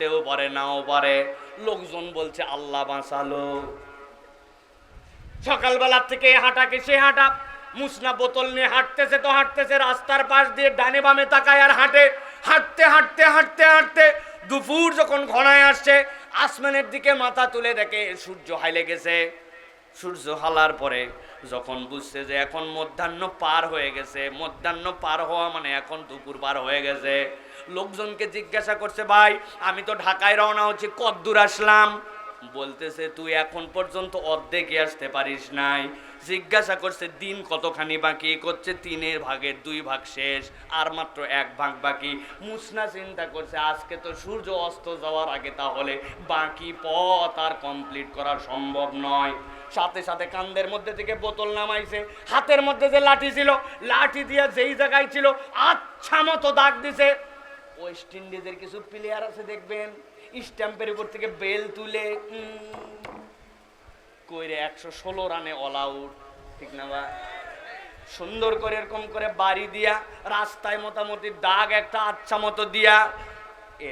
তেও পারে, নাও পারে। লোকজন বলছে, আল্লাহ বাঁচালো। সকালবেলার থেকে হাঁটাকে সে হাঁটা? মুসনা বোতল নিয়ে হাঁটতেছে তো হাঁটতেছে, রাস্তার পাশ দিয়ে ডানে বামে তাকায় আর হাঁটে। হাঁটতে হাঁটতে হাঁটতে হাঁটতে দুপুর যখন ঘনায় আসছে, আসমানের দিকে মাথা তুলে দেখে সূর্য হাইলে গেছে। সূর্য হালার পরে যখন বুঝছে যে এখন মধ্যাহ্ন পার হয়ে গেছে, মধ্যাহ্ন পার হওয়া মানে এখন দুপুর পার হয়ে গেছে। লোকজনকে জিজ্ঞাসা করছে, ভাই, আমি তো ঢাকায় রওনা হচ্ছি, কদ্দূর আসলাম। বলতেছে, তুই এখন পর্যন্ত অর্ধেকে আসতে পারিস নাই। জিজ্ঞাসা করছে, দিন কতখানি বাকি? করছে, তিনের ভাগের দুই ভাগ শেষ, আর মাত্র এক ভাগ বাকি। মুসনা চিন্তা করছে, আজকে তো সূর্য অস্ত যাওয়ার আগে তাহলে বাকি পথ আর কমপ্লিট করা সম্ভব নয়। সাথে সাথে কান্দের মধ্যে থেকে বোতল নামাইছে। হাতের মধ্যে যে লাঠি ছিল, লাঠি দিয়ে যেই জায়গায় ছিল আচ্ছা মতো দাগ দিছে। ওয়েস্ট ইন্ডিজের কিছু প্লেয়ার আছে, দেখবেন। স্ট্যাম্পের উপর থেকে বেল তুলে কইরে একশো ষোলো রানে অল আউট ঠিক না বা? সুন্দর করে এরকম করে বাড়ি দিয়া, রাস্তায় মোটামুটি দাগ একটা আচ্ছা মতো দিয়া,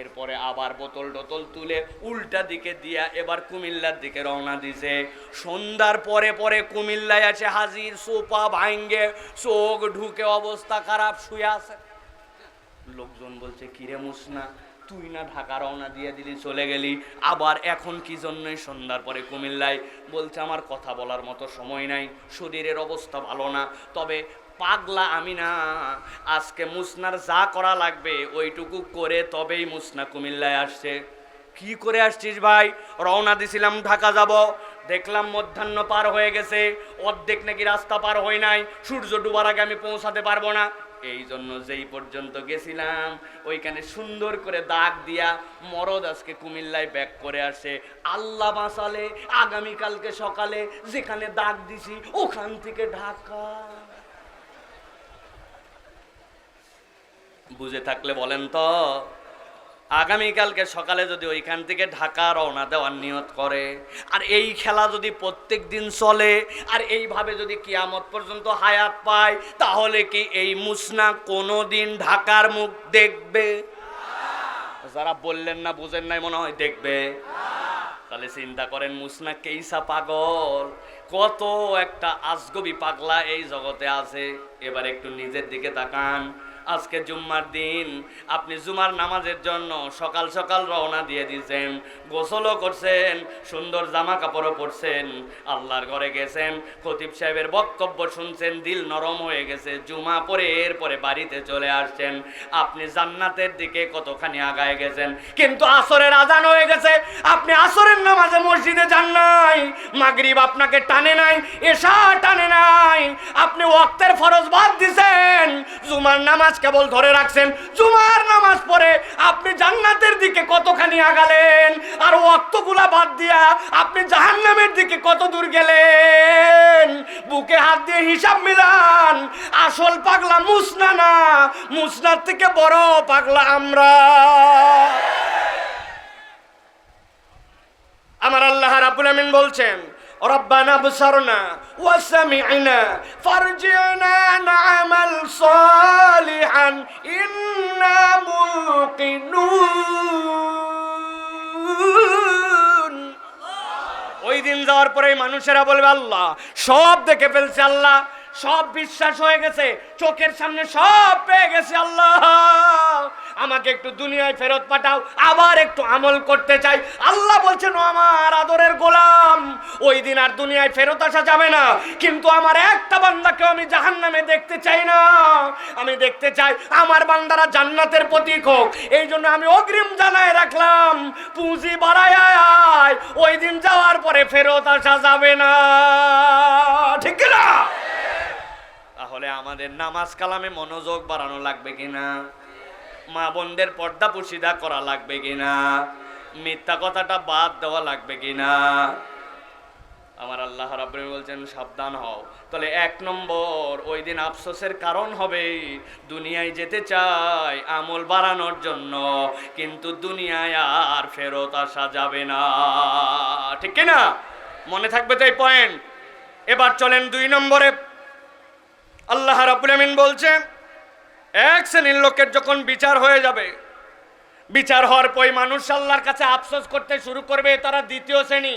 এরপরে আবার বোতল টোতল তুলে উল্টা দিকে দিয়া এবার কুমিল্লার দিকে রওনা দিছে। সন্ধ্যার পরে পরে কুমিল্লায় আছে হাজির, সোপা ভাঙ্গে, চোখ ঢুকে অবস্থা খারাপ, শুয়ে আছে। লোকজন বলছে, কিরে মুসনা, তুই না ঢাকা রওনা দিয়ে দিলি, চলে গেলি। আবার এখন কি জন্যই সন্ধ্যার পরে কুমিল্লায়? বলছে, আমার কথা বলার মতো সময় নাই, শরীরের অবস্থা ভালো না। তবে পাগলা আমি না। আজকে মুসনার যা করা লাগবে, ওইটুকু করে তবেই মুসনা কুমিল্লায় আসছে। কি করে আসছিস ভাই? রওনা দিছিলাম, ঢাকা যাব। দেখলাম মধ্যাহ্ন পার হয়ে গেছে। অর্ধেক নাকি রাস্তা পার হয় নাই। সূর্য ডুবার আগে আমি পৌঁছাতে পারব না। এই জন্য যেই পর্যন্ত গেছিলাম, ওইখানে সুন্দর করে দাগ দিয়া মরদ আজকে কুমিল্লায় ব্যাক করে আসে। আল্লাহ বাঁচালে, আগামীকালকে সকালে যেখানে দাগ দিছি, ওখান থেকে ঢাকা। বুঝে থাকলে বলেন তো আগামীকালকে সকালে যদি ওইখান থেকে ঢাকা রওনা দেওয়ার নিয়ত করে, আর এই খেলা যদি প্রত্যেক দিন চলে, আর এইভাবে যদি কিয়ামত পর্যন্ত হায়াত পায়, তাহলে কি এই মুসনা কোনো দিন ঢাকার মুখ দেখবে? যারা বললেন না, বুঝেন নাই মনে হয় দেখবে। তাহলে চিন্তা করেন, মুসনা কেইসা পাগল? কত একটা আজগবি পাগলা এই জগতে আছে। এবার একটু নিজের দিকে তাকান। আজকে জুম্মার দিন। আপনি জুমার নামাজের জন্য সকাল সকাল রওনা দিয়ে দিয়েছেন, গোসলও করছেন, সুন্দর জামা কাপড়ও পরছেন, আল্লাহর ঘরে গেছেন, খতিব সাহেবের বক্তব্য শুনছেন, দিল নরম হয়ে গেছে, জুমা পরে এরপরে বাড়িতে চলে আসছেন। আপনি জান্নাতের দিকে কতখানি আগায় গেছেন, কিন্তু আসরের আজান হয়ে গেছে, আপনি নাই, মাগরিব আপনাকে টানে নাই, এশা টানে নাই। আপনি ওয়াক্তের ফরজ বাদ দিছেন। জুমার নামাজ কেবল ধরে রাখছেন। জুমার নামাজ পড়ে আপনি জান্নাতের দিকে কতখানি আগালেন? আর ওয়াক্তগুলা বাদ দিয়া আপনি জাহান্নামের দিকে কত দূর গেলেন? বুকে হাত দিয়ে হিসাব মিলান। আসল পাগলা মুসনা না মুসনার থেকে বড় পাগলা আমরা। আমার আল্লাহ রাব্বুল আমিন বলছেন ربنا بصرنا وسمعنا فارجعنا نعمل صالحا إنا موقنون ওই দিন যাওয়ার পরে মানুষেরা বলবে আল্লাহ সব দেখে ফেলছে আল্লাহ সব বিশ্বাস হয়ে গেছে, চোখের সামনে সব পেয়ে গেছে আল্লাহ। আমাকে একটু দুনিয়ায় ফেরত পাঠাও, আবার একটু আমল করতে চাই। আল্লাহ বলছেন আমার আদরের গোলাম, ওই দিন আর দুনিয়ায় ফেরত আসা যাবে না। কিন্তু আমার একটা বান্দাকেও আমি জাহান নামে দেখতে চাই না। আমি দেখতে চাই আমার বান্দারা জান্নাতের প্রতীক হোক। এই জন্য আমি অগ্রিম জানায় রাখলাম, পুঁজি বাড়ায় ওই দিন যাওয়ার পরে ফেরত আসা যাবে না। ঠিক না তাহলে আমাদের নামাজ কালামে মনোযোগ বাড়ানো লাগবে কিনা? মা বোনদের পর্দা পুশিদা করা লাগবে কিনা? মিথ্যা কথাটা বাদ দেওয়া লাগবে কিনা? আমার আল্লাহ রাব্বুল বলছেন, সাবধান হও। তাহলে এক নম্বর, ওই দিন আফসোসের কারণ হবে, দুনিয়ায় যেতে চাই আমল বাড়ানোর জন্য, কিন্তু দুনিয়ায় আর ফেরত আসা যাবে না। ঠিক না মনে থাকবে তো এই পয়েন্ট এবার চলেন দুই নম্বরে আল্লাহ রাবুল আমিন বলছেন এক শ্রেণির লোকের যখন বিচার হয়ে যাবে, বিচার হওয়ার পর মানুষ আল্লাহর কাছে আফসোস করতে শুরু করবে, তারা দ্বিতীয় শ্রেণি।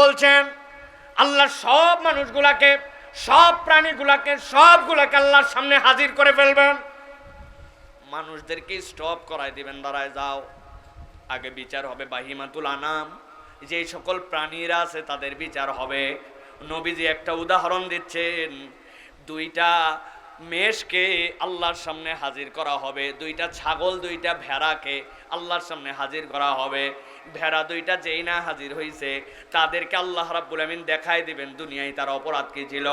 বলছেন, আল্লাহ সব মানুষগুলাকে, সব প্রাণীগুলাকে, সবগুলাকে আল্লাহর সামনে হাজির করে ফেলবেন। মানুষদেরকে স্টপ করাই দিবেন, দাঁড়ায় যাও। আগে বিচার হবে বাহিমাতুল আনাম। যে সকল প্রাণীরা আছে, তাদের বিচার হবে। নবীজি একটা উদাহরণ দিচ্ছেন, দুইটা মেষকে আল্লাহর সামনে হাজির করা হবে, দুইটা ছাগল, দুইটা ভেড়াকে আল্লাহর সামনে হাজির করা হবে। ভেড়া দুইটা যেই না হাজির হয়েছে তাদেরকে আল্লাহ রাব্বুল আমিন দেখাই দিবেন, দুনিয়ায় তার অপরাধ কি ছিল।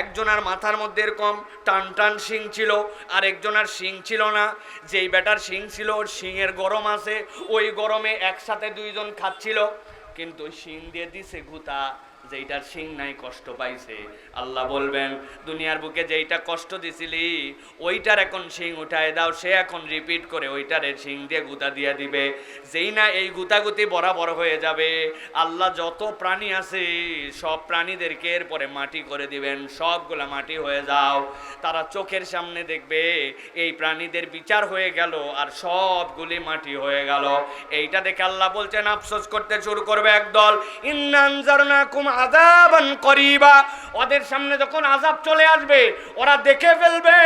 একজনের মাথার মধ্যে এরকম টান টান শিং ছিল আর একজনের শিং ছিল না। যেই বেটার শিং ছিল, ওর শিংয়ের গরম আছে, ওই গরমে একসাথে দুইজন খাচ্ছিল, কিন্তু শিং দিয়ে দিছে গুতা। যেইটার শিং নাই কষ্ট পাইছে। আল্লাহ বলবেন, দুনিয়ার বুকে যেইটা কষ্ট দিছিলি, ওইটার এখন শিং উঠায় দাও। সে এখন রিপিট করে ওইটারে শিং দিয়ে গুতা দিয়ে দিবে। যেই না এই গুতাগুতি বরাবর হয়ে যাবে, আল্লাহ যত প্রাণী আছে, সব প্রাণীদেরকে এরপরে মাটি করে দিবেন। সবগুলা মাটি হয়ে যাও। তারা চোখের সামনে দেখবে, এই প্রাণীদের বিচার হয়ে গেল আর সবগুলি মাটি হয়ে গেল। এইটা দেখে আল্লাহ বলছেন, আফসোস করতে শুরু করবে একদল। ইন্নানজারনাকুম আযাবান করিবা। ওদের সামনে যখন আযাব চলে আসবে, ওরা দেখে ফেলবে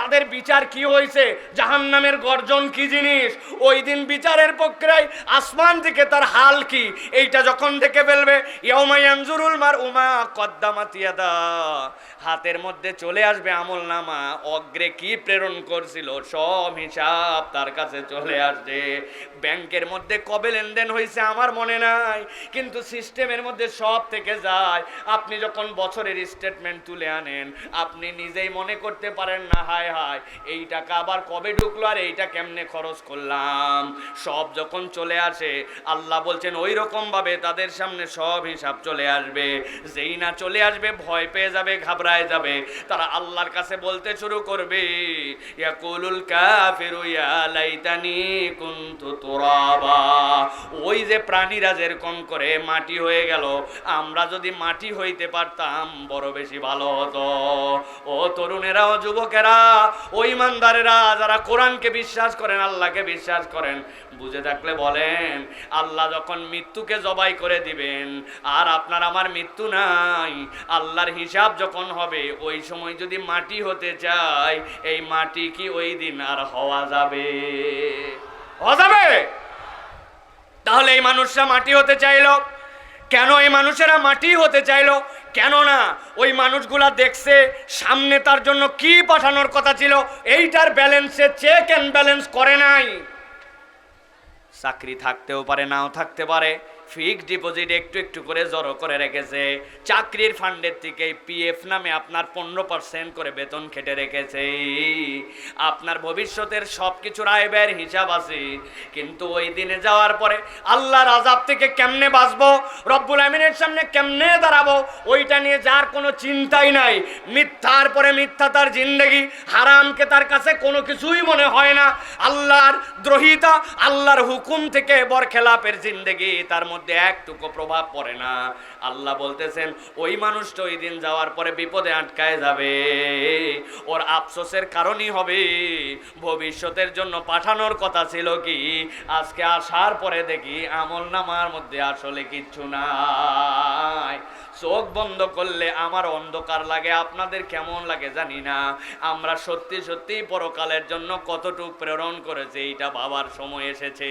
তাদের বিচার কি হয়েছে, জাহান্নামের গর্জন কি জিনিস, ওই দিন বিচারের প্রক্রিয়ায় আসমান থেকে তার হাল কি, এইটা যখন দেখে ফেলবে, ইয়াউমা ইয়ানজুরুল মার উমা কদ্দামাতিয়াদা হাতের মধ্যে চলে আসবে আমল নামা, অগ্রে কি প্রেরণ করছিল, সব হিসাব তার কাছে চলে আসবে। ব্যাংকের মধ্যে কবে লেনদেন হয়েছে আমার মনে নাই, কিন্তু সিস্টেমের মধ্যে সব থেকে যায়, আপনি যখন বছরের স্টেটমেন্ট তুলে আনেন। আপনি নিজেই মনে করতে পারেন না, হায় হায়, এই টাকা আবার কবে ঢুকলো আর এইটা কেমনে খরচ করলাম? সব যখন চলে আসে, আল্লাহ বলছেন ওই রকম ভাবে তাদের সামনে সব হিসাব চলে আসবে। যেই না চলে আসবে, ভয় পেয়ে যাবে, ঘাবড়ায় যাবে। তারা আল্লাহর কাছে বলতে শুরু করবে, ইয়াকুলুল কাফিরু ইয়া লাইতানি কুনতু ওই যে প্রাণীরা যেরকম করে মাটি হয়ে গেল, আমরা যদি মাটি হইতে পারতাম বড় বেশি ভালো হতো। ও তরুণেরা, ও যুবকেরা, ও ইমানদারেরা, যারা কোরআনকে বিশ্বাস করেন, আল্লাহকে বিশ্বাস করেন, বুঝে থাকলে বলেন, আল্লাহ যখন মৃত্যুকে জবাই করে দিবেন, আর আপনার আমার মৃত্যু নাই, আল্লাহর হিসাব যখন হবে, ওই সময় যদি মাটি হতে চায় এই মাটি কি ওই দিন আর হওয়া যাবে? হওয়া যাবে? তাহলে এই মানুষরা মাটি হতে চাইলো। কেন এই মানুষেরা মাটি হতে চাইলো? কেন না ওই মানুষগুলা দেখছে সামনে তার জন্য কি পাঠানোর কথা ছিল, এইটার ব্যালেন্সে চেক অ্যান্ড ব্যালেন্স করে নাই। চাকরি থাকতেও পারে, নাও থাকতে পারে। ফিক্সড ডিপোজিট একটু একটু করে জড়ো করে রেখেছে। চাকরির ফান্ডের থেকে পিএফ নামে আপনার পনেরো পার্সেন্ট করে বেতন খেটে রেখেছে। আপনার ভবিষ্যতের সব কিছুর আয় ব্যয়ের হিসাব আছে। কিন্তু ওই দিনে যাওয়ার পরে আল্লাহর আজাব থেকে কেমনে বাঁচবো, রব্বুল আমিনের সামনে কেমনে দাঁড়াবো, ওইটা নিয়ে যার কোনো চিন্তাই নাই। মিথ্যার পরে মিথ্যা তার জিন্দগি, হারামকে তার কাছে কোনো কিছুই মনে হয় না। আল্লাহর দ্রোহিতা, আল্লাহর হুকুম থেকে বরখেলাপের জিন্দগি তার মধ্যে একটুকু প্রভাব পড়ে না। আল্লাহ বলতেছেন, ওই মানুষটা ওই দিন যাওয়ার পরে বিপদে আটকায় যাবে। ওর আফসোসের কারণই হবে, ভবিষ্যতের জন্য পাঠানোর কথা ছিল কি? আজকে আসার পরে দেখি আমল নামার মধ্যে আসলে কিচ্ছু নাই। চোখ বন্ধ করলে আমার অন্ধকার লাগে, আপনাদের কেমন লাগে জানি না। আমরা সত্যি সত্যি পরকালের জন্য কতটুকু প্রেরণ করেছে, এইটা ভাবার সময় এসেছে।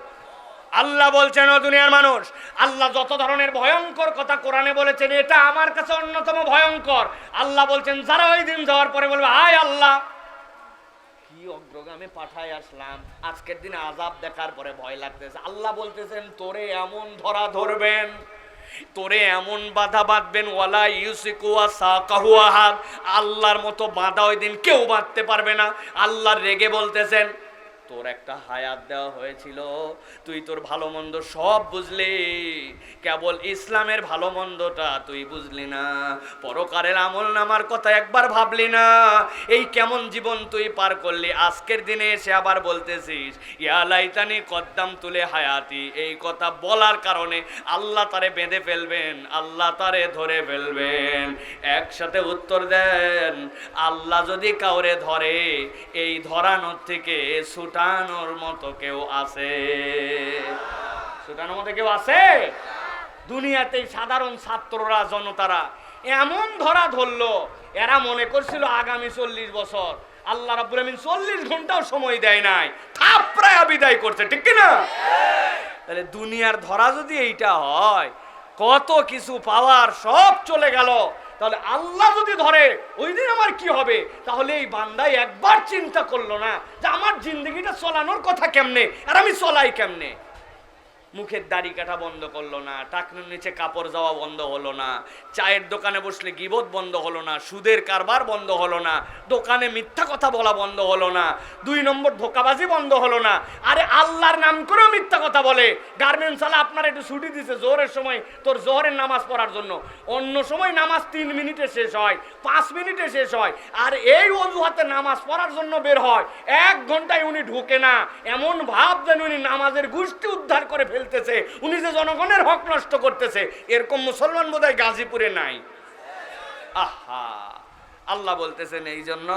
আল্লাহ বলছেন, ও দুনিয়ার মানুষ, আল্লাহ যত ধরনের ভয়ঙ্কর কথা কোরআনে বলেছেন, এটা আমার কাছে অন্যতম ভয়ঙ্কর। আল্লাহ বলছেন, যারা ওই দিন যাওয়ার পরে বলবে, হায় আল্লাহ! কি অগ্রগামে পাঠায় আসলাম। আজকের দিনে আজাব দেখার পরে ভয় লাগতেছে। আল্লাহ বলতেছেন, তোরে এমন ধরা ধরবেন, তোরে এমন বাধা বাঁধবেন, ওয়ালা ইউসিকুয়া সাকাহু আহাদ। আল্লাহর মতো বাধা ওই দিন কেউ বাঁধতে পারবে না। আল্লাহর রেগে বলতেছেন তোর একটা হায়াত দেওয়া হয়েছিল। তুই তোর ভালো মন্দ সব বুঝলি। কেবল ইসলামের ভালো মন্দটা তুই বুঝলি না। পরকারের আমল নামার কথা একবার ভাবলি না। এই কেমন জীবন তুই পার করলি? আজকের দিনে এসে আবার বলতেছিস, ইয়া লাইতানি কদ্দাম তুলে হায়াতি। এই কথা বলার কারণে আল্লাহ তারে বেঁধে ফেলবেন, আল্লাহ তারে ধরে ফেলবেন। একসাথে উত্তর দেন, আল্লাহ যদি কাউরে ধরে, এই ধরানোর থেকে ছুটানোর মতো কেউ আছে? ছুটানোর মতো কেউ আছে? দুনিয়াতে সাধারণ ছাত্ররা, জনতারা এমন ধরা ধরলো, এরা মনে করছিল আগামী চল্লিশ বছর আল্লাহ রাব্বুল আমিন চল্লিশ ঘন্টাও সময় দেয় নাই থাপড়ায় বিদায় করছে, ঠিক কি না তাহলে দুনিয়ার ধরা যদি এইটা হয়, কত কিছু পাওয়ার সব চলে গেল। তাহলে আল্লাহ যদি ধরে, ওই দিন আমার কি হবে? তাহলে এই বান্দাই একবার চিন্তা করল না যে আমার জিন্দগিটা চলানোর কথা কেমনে? আর আমি চলাই কেমনে? মুখের দাড়ি কাটা বন্ধ করল না, টাকনুর নিচে কাপড় যাওয়া বন্ধ হলো না, চায়ের দোকানে বসলে গিবত বন্ধ হলো না, সুদের কারবার বন্ধ হলো না, দোকানে মিথ্যা কথা বলা বন্ধ হলো না, দুই নম্বর ধোকাবাজি বন্ধ হলো না। আরে আল্লাহর নাম করেও মিথ্যা কথা বলে। গার্মেন্টস আলা আপনার একটু ছুটি দিছে জোহরের সময়, তোর জোহরের নামাজ পড়ার জন্য। অন্য সময় নামাজ তিন মিনিটে শেষ হয়, পাঁচ মিনিটে শেষ হয়, আর এই অজুহাতে নামাজ পড়ার জন্য বের হয়। এক ঘন্টায় উনি ঢুকে না, এমন ভাব যেন উনি নামাজের গোষ্ঠী উদ্ধার করে ফেলতেছে, উনি যে জনগণের হক নষ্ট করতেছে, এরকম মুসলমান বোধহয় গাজীপুরে নাই। আহা, আল্লাহ বলতেছেন, এই জন্য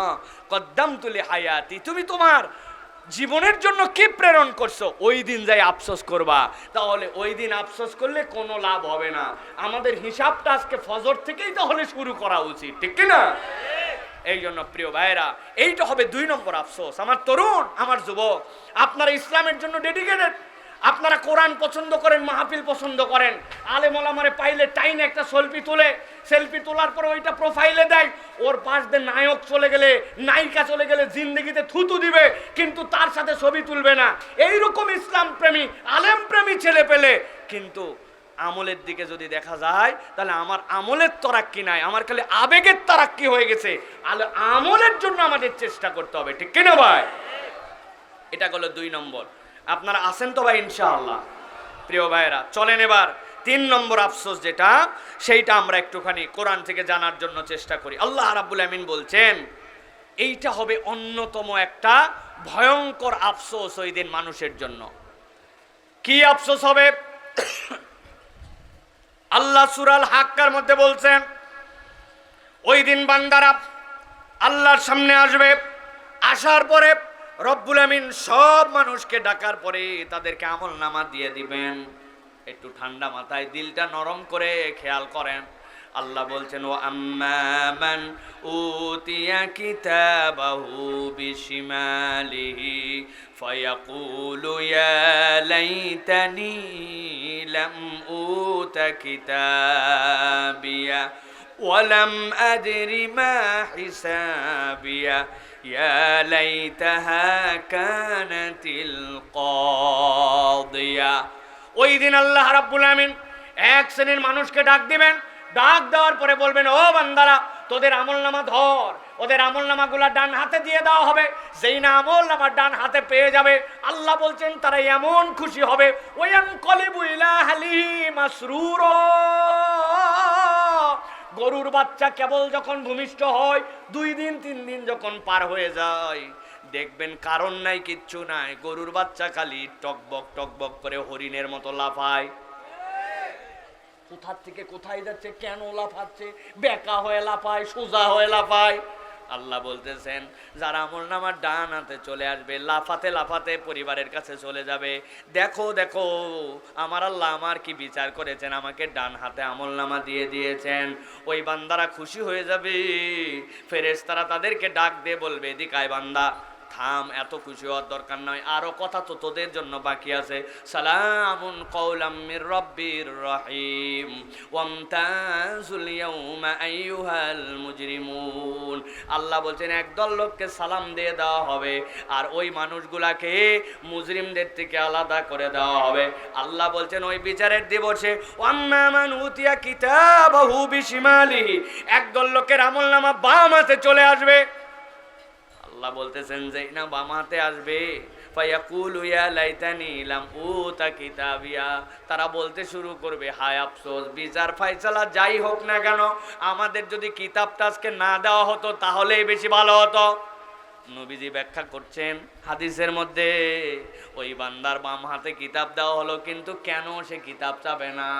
কদ্দাম তুলি হায়াতি, তুমি তোমার জীবনের জন্য কি প্রেরণ করছ? ওই দিন যাই আফসোস করবা। তাহলে ওই দিন আফসোস করলে কোনো লাভ হবে না। আমাদের হিসাবটা আজকে ফজর থেকেই তাহলে শুরু করা উচিত, ঠিক না? এই জন্য প্রিয় ভাইরা এইটা হবে দুই নম্বর আফসোস। আমার তরুণ, আমার যুবক, আপনারা ইসলামের জন্য ডেডিকেটেড আপনারা কোরআন পছন্দ করেন, মাহফিল পছন্দ করেন। আলেম ওলামারে পাইলে টাইনে একটা সেলফি তোলে, সেলফি তোলার পর ওইটা প্রোফাইলে দেয়। ওর পাশ দিয়ে নায়ক চলে গেলে, নায়িকা চলে গেলে জিন্দগিতে থুতু দিবে, কিন্তু তার সাথে ছবি তুলবে না। এইরকম ইসলাম প্রেমী, আলেম প্রেমী ছেলে পেলে, কিন্তু আমলের দিকে যদি দেখা যায়, তাহলে আমার আমলের তরাক্কি নাই, আমার খালি আবেগের তারাক্কি হয়ে গেছে। আলে, আমলের জন্য আমাদের চেষ্টা করতে হবে, ঠিক কিনা ভাই? এটা হলো দুই নম্বর। আপনারা আছেন তো ভাই, ইনশাআল্লাহ। প্রিয় ভাইয়েরা, চলেন এবার তিন নম্বর আফসোস যেটা, সেইটা আমরা একটুখানি কোরআন থেকে জানার জন্য চেষ্টা করি। আল্লাহ রাব্বুল আমিন বলছেন, এইটা হবে অন্যতম একটা ভয়ঙ্কর আফসোস ওই দিন মানুষের জন্য। কি আফসোস হবে? আল্লাহ সুরাল হাক্কার মধ্যে বলছেন, ওই দিন বান্দারা আল্লাহর সামনে আসবে, আসার পরে রব্বুল আমিন সব মানুষকে ডাকার পরে তাদেরকে আমল নামা দিয়ে দিবেন। একটু ঠান্ডা মাথায় দিলটা নরম করে খেয়াল করেন। আল্লাহ বলছেন, ও আম্মান উতিয়া কিতাবাহু বিশিমালিহি ফায়াকুলু ইয়া লাইতানি লাম উতা কিতাবিয়া। ولم أدر ما حسابيه يا ليتها كانت القاضية ওই দিন আল্লাহ রাব্বুল আমিন এক শ্রেণীর মানুষকে ডাক দিবেন ডাক দেওয়ার পরে বলবেন ও বান্দারা তোদের আমল নামা ধর ওদের আমল নামাগুলা ডান হাতে দিয়ে দেওয়া হবে যেই না আমল নামা ডান হাতে পেয়ে যাবে আল্লাহ বলছেন তারা এমন খুশি হবে ওয়ান কলিবু ইলা হালি মাসরুর গরুর বাচ্চা কেবল যখন ভূমিষ্ঠ হয়, দুই দিন, তিন দিন যখন পার হয়ে যায়। দেখবেন কারণ নাই, কিচ্ছু নাই। গরুর বাচ্চা খালি টকবক টকবক করে হরিণের মতো লাফায়। কোথার থেকে কোথায় যাচ্ছে, কেন লাফাচ্ছে? বেকা হয়ে লাফায়, সোজা হয়ে লাফায়। আল্লাহ বলতেছেন, যারা আমল নামার ডান হাতে চলে আসবে, লাফাতে লাফাতে পরিবারের কাছে চলে যাবে। দেখো দেখো, আমার আল্লাহ আমার কি বিচার করেছেন? আমাকে ডান হাতে আমল নামা দিয়ে দিয়েছেন। ওই বান্দারা খুশি হয়ে যাবে। ফেরেস তারা তাদেরকে ডাক দিয়ে বলবে দিকায় বান্দা। থাম, এত খুশি হওয়ার দরকার নয়। আরও কথা তো তোদের জন্য বাকি আছে। সালামুন কওলাম মির রব্বির রহিম। ওয়ামতাজুল ইয়াউমা আইয়ুহাল মুজরিমুন। আল্লাহ বলছেন, একদল লোককে সালাম দিয়ে দেওয়া হবে আর ওই মানুষগুলাকে মুজরিমদের থেকে আলাদা করে দেওয়া হবে। আল্লাহ বলছেন, ওই বিচারের দিবসে ওয়াম্মামান উতিয়া কিতাবাহু বিশিমালিহি। একদল লোকের আমল নামা বাম হাতে চলে আসবে। আল্লাহ বলতেছেন যে, না, বামাতে আসবে। তারা বলতে শুরু করবে, হায় আফসোস, বিচার ফাইসালা যাই হোক না কেন, আমাদের যদি কিতাবটা আজকে না দেওয়া হতো, তাহলেই বেশি ভালো হতো। নবীজি ব্যাখ্যা করছেন, হাদিসের মধ্যে ওই বান্দার বাম হাতে কিতাব দেওয়া হলো, কিন্তু কেন সে কিতাব চাবে না?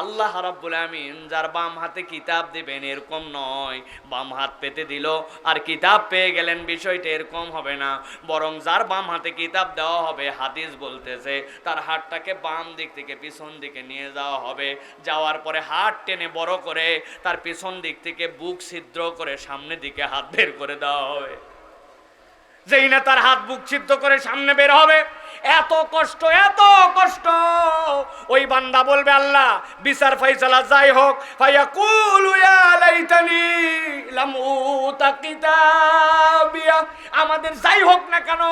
আল্লাহ রাব্বুল আমিন যার বাম হাতে কিতাব দিবেন এরকম নয়। বাম হাত পেতে দিল, আর কিতাব পেয়ে গেলেন, বিষয়টা এরকম হবে না। বরং যার বাম হাতে কিতাব দেওয়া হবে, হাদিস বলতেছে, তার হাতটাকে বাম দিক থেকে পিছন দিকে নিয়ে যাওয়া হবে। যাওয়ার পরে হাত টেনে বড় করে তার পিছন দিক থেকে বুক ছিদ্র করে সামনের দিকে হাত বের করে দেওয়া হবে। যেই না তার হাত বুক ছিদ্ধ করে সামনে বের হবে, এত কষ্ট এত কষ্ট। ওই বান্দা বলবে, আল্লাহ, বিচার ফাইসালা যাই হোক ফাইয়া কুলুয়া লাইতানি লামু উতা কিতাবিয়া আমাদের যাই হোক না কেন,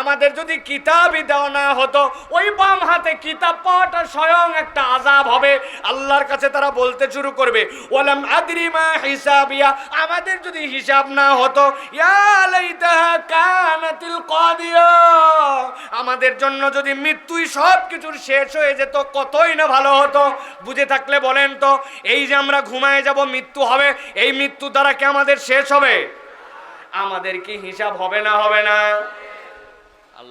আমাদের যদি কিতাবই দেওয়া না হতো, ওই বাম হাতে কিতাব পাওয়াটা স্বয়ং একটা আজাব হবে। আল্লাহর কাছে তারা বলতে শুরু করবে, ওয়ালাম আদরি মা হিসাবিয়া। আমাদের যদি হিসাব না হতো, ইয়া কানাতিল আমাদের জন্য যদি মৃত্যুই সব কিছুর শেষ হয়ে যেত, কতই না ভালো হতো। বুঝে থাকলে বলেন তো, এই যে আমরা ঘুমায় যাব, মৃত্যু হবে, এই মৃত্যু দ্বারা কি আমাদের শেষ হবে? আমাদের কি হিসাব হবে না হবে না?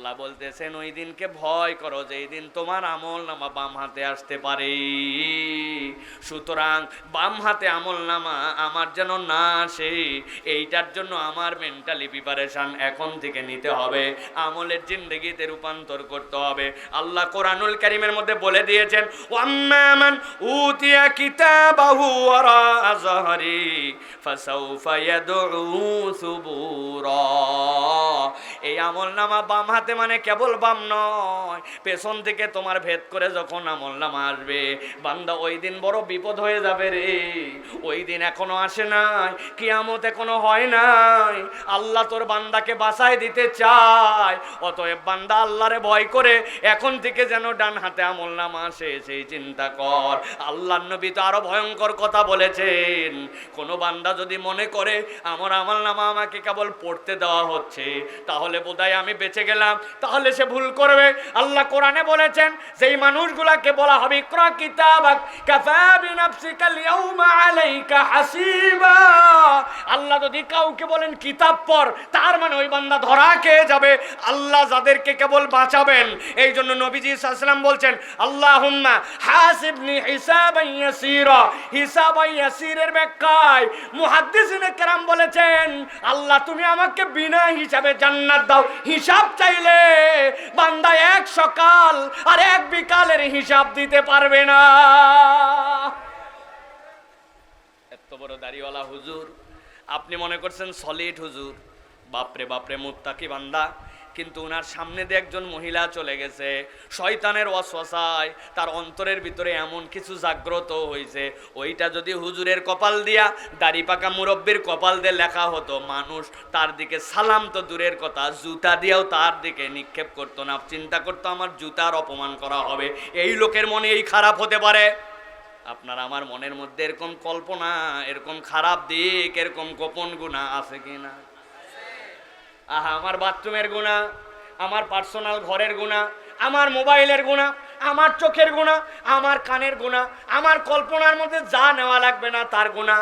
আল্লাহ বলতেছেন, ওই দিনকে ভয় করো যে দিন তোমার আমল নামা বাম হাতে আসতে পারে। সুতরাং বাম হাতে আমল নামা আমার যেন না আসে, এইটার জন্য আমার মেন্টালি প্রিপারেশন এখন থেকে নিতে হবে। আমলের জিন্দগিতে রূপান্তর করতে হবে। আল্লাহ কোরআনুল করিমের মধ্যে বলে দিয়েছেন ওয়াম্মান উতিয়া কিতাবাহু ওয়ারা আযহারি ফাসাউফা ইয়াদউ সুবুরা। এই আমল নামা বাম হাতে মানে কেবল বাম নয়। পেছন থেকে তোমার ভেদ করে যখন আমল নামা আসবে, বান্দা ওই দিন বড় বিপদ হয়ে যাবে রে। ওই দিন এখনও আসে নাই, কিয়ামত এখনও হয় নাই। আল্লাহ তোর বান্দাকে বাঁচায় দিতে চায়। অতএব বান্দা আল্লাহরে ভয় করে, এখন থেকে যেন ডান হাতে আমল নামা আসে সেই চিন্তা কর। আল্লাহ নবী তো আরও ভয়ঙ্কর কথা বলেছেন। কোনো বান্দা যদি মনে করে, আমার আমল নামা আমাকে কেবল পড়তে দেওয়া হচ্ছে, তাহলে বোধহয় আমি বেঁচে গেলাম। তাহলে সে ভুল করবে। আল্লাহ কোরআনে বলেছেন সেই মানুষগুলাকে বলা হবে আল্লাহ যদি কাউকে বলেন, কিতাব পড়, তার মানে ওই বান্দা ধরা খেয়ে যাবে। আল্লাহ যাদেরকে কেবল বাঁচাবেন, এই জন্য নবীজি সাল্লাম বলছেন, আল্লাহুম্মা হাসিবনি ব্যাখ্যায় মুহাদ্দিসিনে কেরাম বলেছেন, আল্লাহ, তুমি আমাকে বিনা হিসাবে জান্নাত দাও। হিসাব চাইলে বান্দা এক সকাল আর এক বিকালের হিসাব দিতে পারবে না। এত বড় দাড়িওয়ালা হুজুর, আপনি মনে করছেন সলিড হুজুর? বাপরে বাপরে, মুত্তাকি বান্দা। কিন্তু ওনার সামনে দিয়ে একজন মহিলা চলে গেছে। শয়তানের অশ্বাসায় তার অন্তরের ভিতরে এমন কিছু জাগ্রত হয়েছে। ওইটা যদি হুজুরের কপাল দিয়া, দাড়ি পাকা মুরব্বীর কপাল দিয়ে লেখা হতো, মানুষ তার দিকে সালাম তো দূরের কথা, জুতা দিয়েও তার দিকে নিক্ষেপ করতো না। চিন্তা করতো আমার জুতার অপমান করা হবে। এই লোকের মনে এই খারাপ হতে পারে? আপনার আমার মনের মধ্যে এরকম কল্পনা, এরকম খারাপ দিক, এরকম গোপন গুণা আছে কি না আহা, আমার বাথরুমের গোনা আমার পার্সোনাল ঘরের গোনা আমার মোবাইলের গোনা আমার চোখের গোনা আমার কানের গোনা আমার কল্পনার মধ্যে যা নেওয়া লাগবে না তার গুণা।